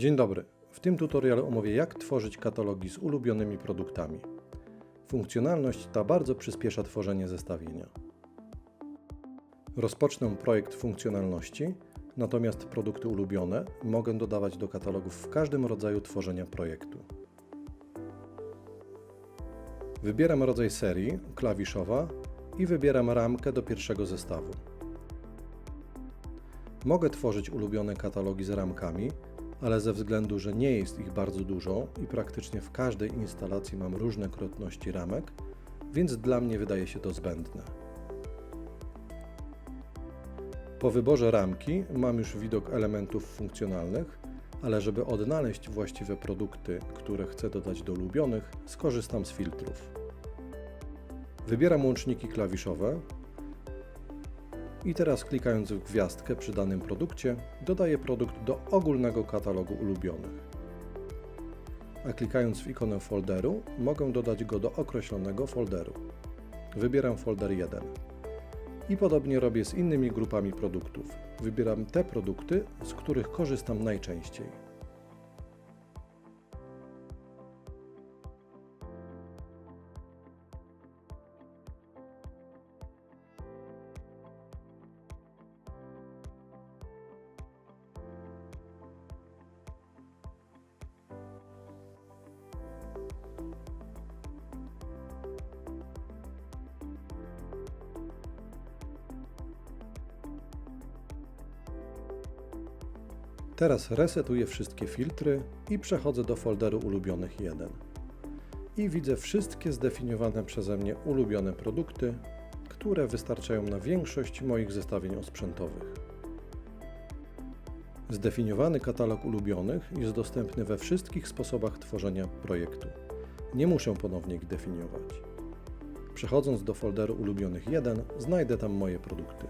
Dzień dobry. W tym tutorialu omówię jak tworzyć katalogi z ulubionymi produktami. Funkcjonalność ta bardzo przyspiesza tworzenie zestawienia. Rozpocznę projekt funkcjonalności, natomiast produkty ulubione mogę dodawać do katalogów w każdym rodzaju tworzenia projektu. Wybieram rodzaj serii, klawiszowa i wybieram ramkę do pierwszego zestawu. Mogę tworzyć ulubione katalogi z ramkami, ale ze względu, że nie jest ich bardzo dużo i praktycznie w każdej instalacji mam różne krotności ramek, więc dla mnie wydaje się to zbędne. Po wyborze ramki mam już widok elementów funkcjonalnych, ale żeby odnaleźć właściwe produkty, które chcę dodać do ulubionych, skorzystam z filtrów. Wybieram łączniki klawiszowe i teraz klikając w gwiazdkę przy danym produkcie, dodaję produkt do ogólnego katalogu ulubionych. A klikając w ikonę folderu, mogę dodać go do określonego folderu. Wybieram folder 1. I podobnie robię z innymi grupami produktów. Wybieram te produkty, z których korzystam najczęściej. Teraz resetuję wszystkie filtry i przechodzę do folderu ulubionych 1. I widzę wszystkie zdefiniowane przeze mnie ulubione produkty, które wystarczają na większość moich zestawień osprzętowych. Zdefiniowany katalog ulubionych jest dostępny we wszystkich sposobach tworzenia projektu. Nie muszę ponownie ich definiować. Przechodząc do folderu ulubionych 1, znajdę tam moje produkty.